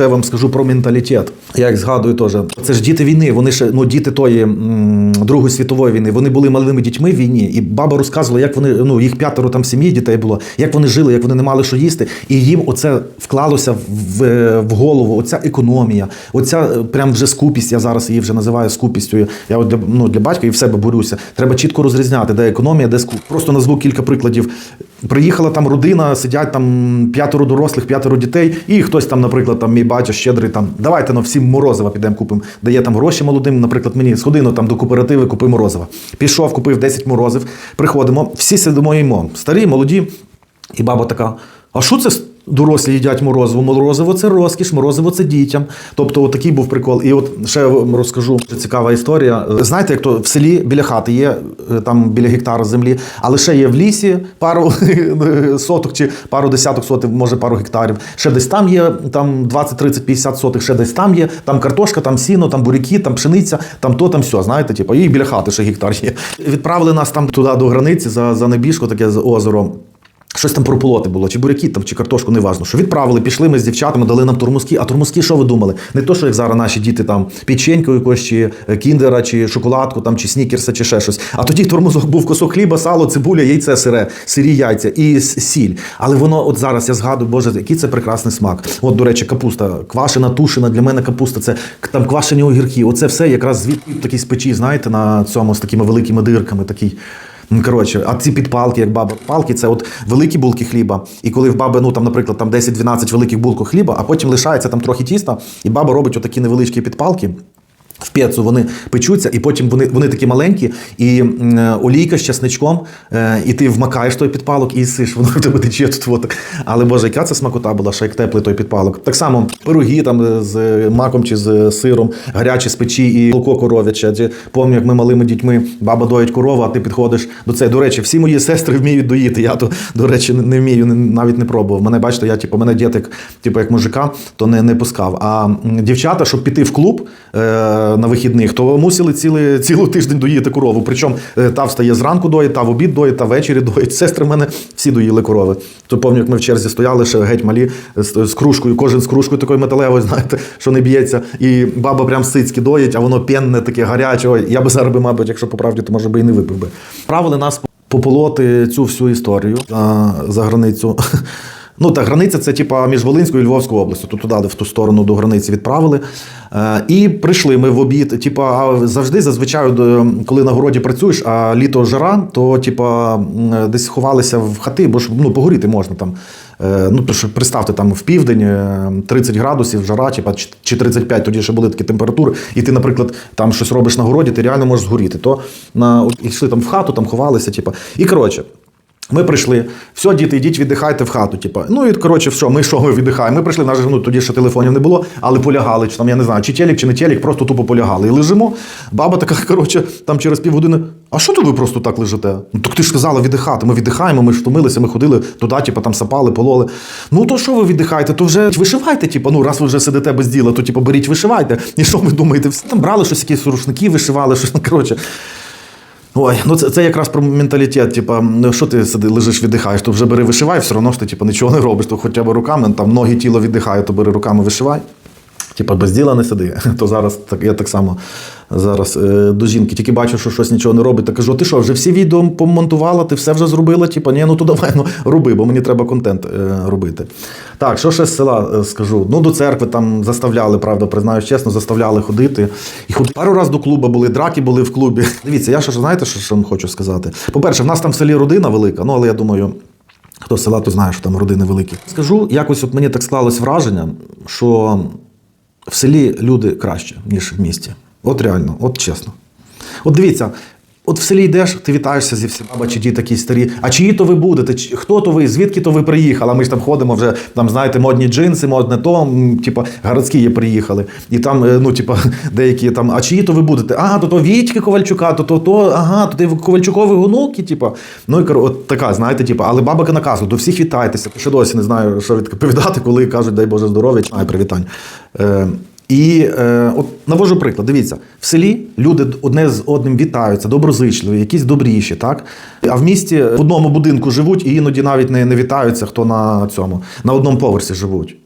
ще вам скажу про менталітет. Я як згадую теж. Це ж діти війни. Вони ще ну діти тої м, Другої світової війни. Вони були малими дітьми в війні, і баба розказувала, як вони ну їх п'ятеро там сім'ї дітей було, як вони жили, як вони не мали що їсти. І їм оце вклалося в, в голову. Оця економія, оця е, прям вже скупість. Я зараз її вже називаю скупістю. Я от для ну для батька і в себе борюся. Треба чітко розрізняти, де економія, де скуп. Просто назву кілька прикладів. Приїхала там родина, сидять там п'ятеро дорослих, п'ятеро дітей, і хтось там, наприклад, там мій батько щедрий там, давайте ну, всім морозива підемо купимо. Дає там гроші молодим, наприклад, мені сходи ну, там до кооперативи, купи морозива. Пішов, купив 10 морозив, приходимо, всі сидимо їмо. Старі, молоді. І баба така: а що це дорослі їдять морозиво? Морозиво це розкіш, морозиво це дітям. Тобто, от такий був прикол. І от ще вам розкажу цікава історія. Знаєте, як то в селі біля хати є е, там біля гектара землі, а лише є в лісі пару соток чи пару десяток соток, може пару гектарів. Ще десь там є там 20, 30, 50 сотих, ще десь там є. Там картошка, там сіно, там буряки, там пшениця, там то, там все. Знаєте, типу, і біля хати ще гектар є. Відправили нас там туди до границі за, за небіжко, таке з озером. Щось там прополоти було, чи буряки там, чи картошку, неважно. Що відправили, пішли ми з дівчатами, дали нам турмузки. А турмузки, що ви думали? Не то, що як зараз наші діти там печеньку якось, чи е, кіндера, чи шоколадку, там, чи снікерса, чи ще щось. А тоді турмузок був кусок хліба, сало, цибуля, яйце сире, сирі яйця і сіль. Але воно, от зараз я згадую, боже, який це прекрасний смак. От, до речі, капуста, квашена, тушена. Для мене капуста це там квашені огірки. Оце все якраз звідти такий з печі, знаєте, на цьому з такими великими дирками. такий. Ну, Коротше, а ці підпалки, як баба, палки, це от великі булки хліба. І коли в баби, ну там, наприклад, там 10-12 великих булок хліба, а потім лишається там трохи тіста, і баба робить отакі невеличкі підпалки. В пецу вони печуться, і потім вони, вони такі маленькі, і е, олійка з часничком, е, і ти вмакаєш той підпалок і сиш, воно в тебе тече тут. От. Але боже, яка це смакота була, що як теплий той підпалок. Так само пироги там е, з маком чи з сиром, гарячі з печі і молоко коров'яче. Пам'ятаю, як ми малими дітьми, баба доїть корову, а ти підходиш до цього. До речі, всі мої сестри вміють доїти. Я то, до речі, не- вмію, навіть не пробував. Мене бачите, я типу, мене дід як, типу, як мужика, то не, не пускав. А дівчата, щоб піти в клуб е, на вихідних, то мусили цілий, цілий тиждень доїти корову. Причому е, та встає зранку доїть, та в обід доїть, та ввечері доїть. Сестри в мене всі доїли корови. То пам'ятаю, як ми в черзі стояли, ще геть малі з, кружкою, кожен з кружкою такою металевою, знаєте, що не б'ється. І баба прям сицьки доїть, а воно пенне, таке гаряче. Я би зараз, би, мабуть, якщо по правді, то може би і не випив би. Правили нас пополоти цю всю історію за, за границю. Ну, та границя це типа між Волинською і Львовською областю. То туди, в ту сторону до границі відправили. Е, і прийшли ми в обід. Типа, завжди зазвичай, коли на городі працюєш, а літо жара, то типа десь ховалися в хати, бо ж ну, погоріти можна там. Е, Ну, то що представте, там в південь е, 30 градусів жара, чи 35, тоді ще були такі температури, і ти, наприклад, там щось робиш на городі, ти реально можеш згоріти. То на, йшли там в хату, там ховалися, типа. І коротше. Ми прийшли, все, діти, йдіть, віддихайте в хату. Типу. Ну і коротше, що, ми що, ми віддихаємо. Ми прийшли, в ну, тоді ще телефонів не було, але полягали, чи там, я не знаю, чи телек, чи не телек, просто тупо полягали. І лежимо. Баба така, коротше, там через півгодини, а що то ви просто так лежите? Ну так ти ж сказала віддихати. Ми віддихаємо, ми ж втомилися, ми ходили туди, типу, там сапали, пололи. Ну то що ви віддихаєте? То вже вишивайте, типу, ну раз ви вже сидите без діла, то типу, беріть, вишивайте. І що ви думаєте? Всі Там брали щось, якісь рушники вишивали, щось, ну, коротше. Ой, ну це, це якраз про менталітет. Типа, ну що ти сиди, лежиш, віддихаєш, то вже бери вишивай, все одно ж ти типу, нічого не робиш, то хоча б руками, там ноги, тіло віддихає, то бери руками вишивай. Типа без діла не сиди. То зараз так, я так само зараз е, до жінки тільки бачу, що щось нічого не робить. Та кажу, ти що, вже всі відео помонтувала, ти все вже зробила? Типа, ні, ну то давай, ну роби, бо мені треба контент е, робити. Так, що ще з села е, скажу? Ну, до церкви там заставляли, правда, признаюсь чесно, заставляли ходити. І ход... пару разів до клубу були, драки були в клубі. Дивіться, я що знаєте, що, що хочу сказати? По-перше, в нас там в селі родина велика, ну але я думаю. Хто з села, то знає, що там родини великі. Скажу, якось от мені так склалось враження, що в селі люди краще, ніж в місті. От реально, от чесно. От дивіться, от в селі йдеш, ти вітаєшся зі всіма, баба, чи ті такі старі. А чиї то ви будете? Хто то ви? Звідки то ви приїхали? А ми ж там ходимо вже, там, знаєте, модні джинси, модне то, типа, городські є приїхали. І там, е, ну, типа, деякі там, а чиї то ви будете? А, то то Вітьки Ковальчука, то то, то ага, то ти Ковальчукові онуки, типа. Ну і от така, знаєте, типа, але баба наказує, до всіх вітайтеся. Ще досі не знаю, що відповідати, коли кажуть, дай Боже здоров'я, чи привітань. Е, і е, от навожу приклад. Дивіться, в селі люди одне з одним вітаються, доброзичливі, якісь добріші, так? А в місті в одному будинку живуть і іноді навіть не, не вітаються, хто на цьому, на одному поверсі живуть.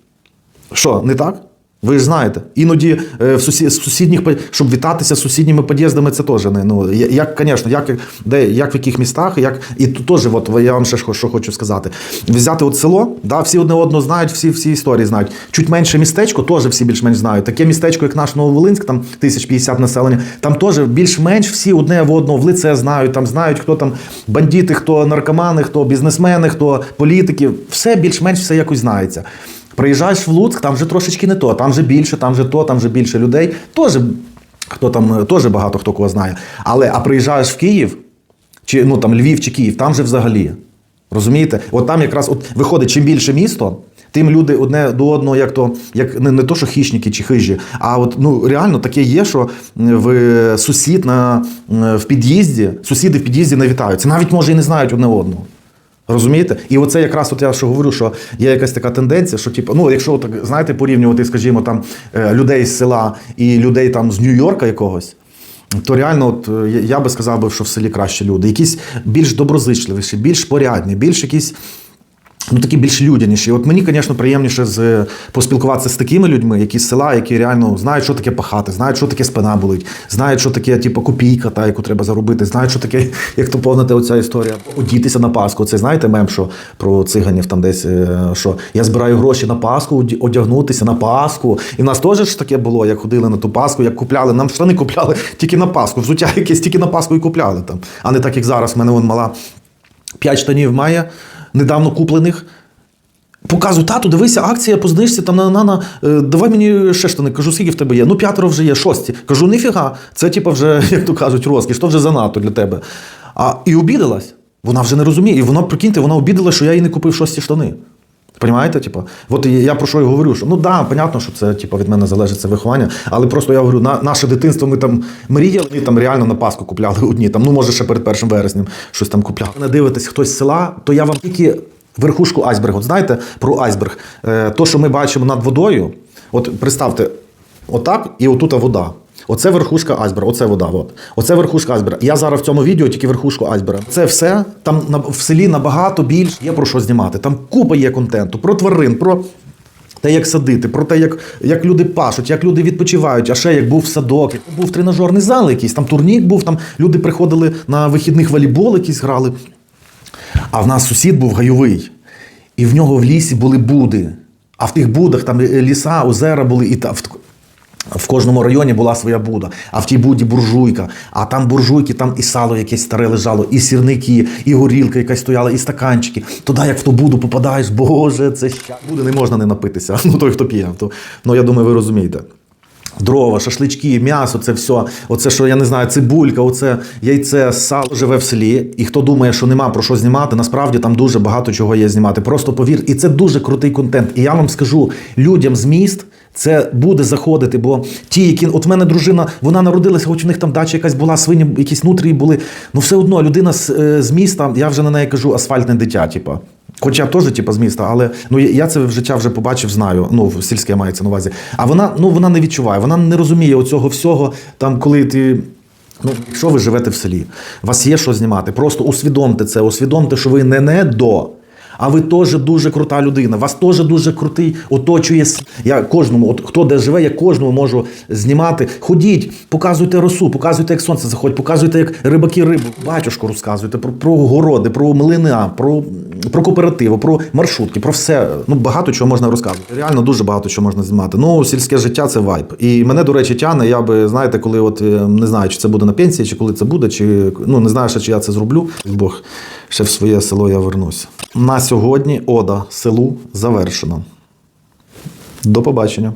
Що, не так? Ви ж знаєте, іноді е, в сусі, сусідніх щоб вітатися з сусідніми під'їздами, це теж не ну як, звісно, як, де як в яких містах, як і теж, от я вам ще що хочу сказати. Взяти от село, да, всі одне одного знають, всі всі історії знають. Чуть менше містечко, теж всі більш-менш знають. Таке містечко, як наш Нововолинськ, там 1050 населення, там теж більш-менш всі одне в одного в лице знають, там знають, хто там бандити, хто наркомани, хто бізнесмени, хто політики. Все більш-менш все якось знається. Приїжджаєш в Луцьк, там вже трошечки не то, там вже більше, там вже то, там вже більше людей. Теж хто там е, теж багато хто кого знає. Але а приїжджаєш в Київ, чи ну там Львів чи Київ, там же взагалі. Розумієте? От там якраз от виходить, чим більше місто, тим люди одне до одного, як то, як не, не то, що хищники чи хижі, а от ну реально таке є, що в сусід на в під'їзді, сусіди в під'їзді не вітаються. Навіть може і не знають одне одного. Розумієте? І оце якраз от я що говорю, що є якась така тенденція, що типу, ну якщо так знаєте, порівнювати, скажімо, там е, людей з села і людей там з Нью-Йорка якогось. То реально, от е, я- би сказав що в селі краще люди. Якісь більш доброзичливіші, більш порядні, більш якісь. Ну, такі більш людяніші. От мені, звісно, приємніше з, поспілкуватися з такими людьми, які з села, які реально знають, що таке пахати, знають, що таке спина болить, знають, що таке, типу, копійка, та, яку треба заробити, знають, що таке, як то повнити оця історія. Одітися на Пасху. Це знаєте мем, що про циганів там десь, е, що я збираю гроші на Пасху, одягнутися на Пасху. І в нас теж ж таке було, як ходили на ту Пасху, як купляли. Нам штани купляли тільки на Пасху, взуття якесь тільки на Пасху і купляли там. А не так, як зараз. В мене вон мала п'ять штанів має, недавно куплених. Показу, тату, дивися, акція по знижці, там на, на, на е, давай мені ще штани. Кажу, скільки в тебе є? Ну, п'ятеро вже є, шості. Кажу, ніфіга, це типу вже, як то кажуть, розкіш, то вже занадто для тебе. А і обідалась. Вона вже не розуміє. І вона, прикиньте, вона обідала, що я їй не купив шості штани. Понимаєте, типу? От я про що і говорю, що ну да, понятно, що це типу, від мене залежить це виховання, але просто я говорю, на наше дитинство ми там мріяли, ми там реально на Пасху купляли одні, там, ну може ще перед першим вереснем щось там купляли. Не дивитесь хтось з села, то я вам тільки верхушку айсбергу. От знаєте про айсберг? Е, то, що ми бачимо над водою, от представте, отак і отута вода. Оце верхушка айсберга, оце вода. От. Оце верхушка айсберга. Я зараз в цьому відео тільки верхушку айсберга. Це все там в селі набагато більше є про що знімати. Там купа є контенту про тварин, про те, як садити, про те, як, як люди пашуть, як люди відпочивають. А ще як був садок, як був тренажерний зал якийсь, там турнік був, там люди приходили на вихідних волейбол якісь грали. А в нас сусід був гайовий, і в нього в лісі були буди. А в тих будах там ліса, озера були, і та, в, кожному районі була своя буда. А в тій буді буржуйка. А там буржуйки, там і сало якесь старе лежало, і сірники, і горілка якась стояла, і стаканчики. Туди, як в ту буду попадаєш, боже, це ща. Буде не можна не напитися. Ну той, хто п'є. То, ну я думаю, ви розумієте. Дрова, шашлички, м'ясо, це все. Оце, що я не знаю, цибулька, оце яйце, сало живе в селі. І хто думає, що нема про що знімати, насправді там дуже багато чого є знімати. Просто повір, і це дуже крутий контент. І я вам скажу, людям з міст. Це буде заходити, бо ті, які от в мене дружина, вона народилася, хоч у них там дача якась була, свині, якісь нутрії були. Ну все одно людина з, е, з міста, я вже на неї кажу, асфальтне дитя, типа. Хоча теж типу, з міста, але ну я- це в життя вже побачив, знаю. Ну, сільське мається на увазі. А вона ну вона не відчуває, вона не розуміє оцього всього, там, коли ти. Ну, якщо ви живете в селі, у вас є що знімати. Просто усвідомте це, усвідомте, що ви не не до. А ви теж дуже крута людина. Вас теж дуже крутий оточує. Я кожному, от хто де живе, я кожному можу знімати. Ходіть, показуйте росу, показуйте, як сонце заходить, показуйте, як рибаки рибу. Батюшку розказуйте про, про городи, про млина, про, про кооперативи, про маршрутки, про все. Ну багато чого можна розказувати. Реально дуже багато чого можна знімати. Ну, сільське життя це вайб. І мене, до речі, тяне. Я би знаєте, коли от е, не знаю, чи це буде на пенсії, чи коли це буде, чи ну не знаю, ще, чи я це зроблю. Бог ще в своє село я вернуся. На сьогодні ода селу завершено. До побачення.